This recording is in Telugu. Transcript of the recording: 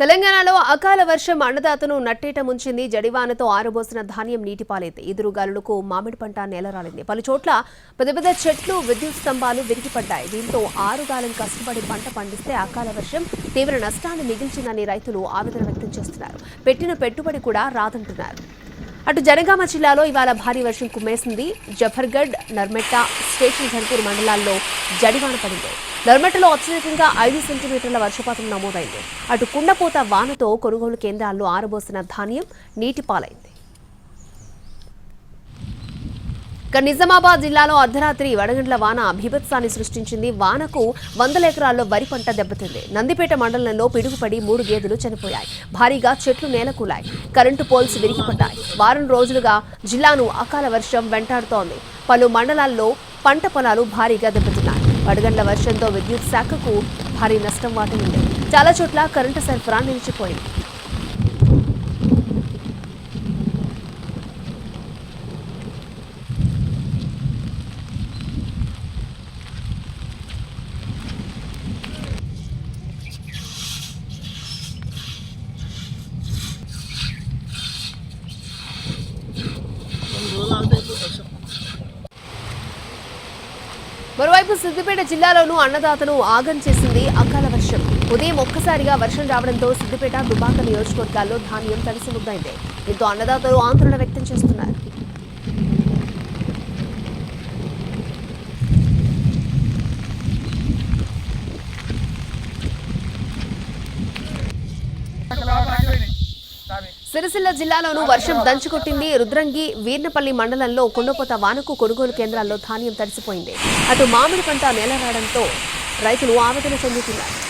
తెలంగాణలో అకాల వర్షం అన్నదాతను నట్టేట ముంచింది. జడివానతో ఆరబోసిన ధాన్యం నీటిపాలైంది ఎదురుగాలులకు మామిడి పంట నేలరాలింది. పలు చోట్ల పెద్ద పెద్ద చెట్లు విద్యుత్ స్తంభాలు విరిగిపడ్డాయి. దీంతో ఆరుగాలం కష్టపడి పంట పండిస్తే అకాల వర్షం తీవ్ర నష్టాన్ని మిగిల్చిందని రైతులు ఆవేదన వ్యక్తం చేస్తున్నారు. పెట్టిన పెట్టుబడి కూడా రాదంటున్నారు. అటు జనగామ జిల్లాలో ఇవాళ భారీ వర్షం కుమ్మేసింది. జఫర్గఢ్ నర్మెట్ట స్టేషన్ ఘన్పూర్ మండలాల్లో జడివాన పడింది. నర్మెట్టలో అత్యధికంగా ఐదు సెంటీమీటర్ల వర్షపాతం నమోదైంది. అటు కుండపోత వానతో కొనుగోలు కేంద్రాల్లో ఆరబోసిన ధాన్యం నీటిపాలైంది. ఇక నిజామాబాద్ జిల్లాలో అర్ధరాత్రి వడగండ్ల వాన బీభత్సాన్ని సృష్టించింది. వానకు వందల ఎకరాల్లో వరి పంట దెబ్బతింది. నందిపేట మండలంలో పిడుగుపడి మూడు గేదెలు చనిపోయాయి. భారీగా చెట్లు నేలకూలాయి. Current poles విరిగిపడ్డాయి. వారం రోజులుగా జిల్లాను అకాల వర్షం వెంటాడుతోంది. పలు మండలాల్లో పంట పొలాలు భారీగా దెబ్బతిన్నాయి. వడగండ్ల వర్షంతో విద్యుత్ శాఖకు భారీ నష్టం వాటిల్లింది. చాలా చోట్ల కరెంటు సరఫరా నిలిచిపోయింది. మరోవైపు సిద్దిపేట జిల్లాలోనూ అన్నదాతను ఆగం చేసింది అకాల వర్షం. ఉదయం ఒక్కసారిగా వర్షం రావడంతో సిద్దిపేట దుబాక నియోజకవర్గాల్లో ధాన్యం తడిసి ముద్దైంది. దీంతో అన్నదాతలు ఆందోళన వ్యక్తం చేస్తున్నారు. సిరిసిల్ల జిల్లాలోనూ వర్షం దంచుకొట్టింది. రుద్రంగి వీర్నపల్లి మండలంలో కుండపోత వానకు కొనుగోలు కేంద్రాల్లో ధాన్యం తడిసిపోయింది. అటు మామిడి పంట నేలరాడంతో రైతులు ఆవేదన చెందుతున్నారు.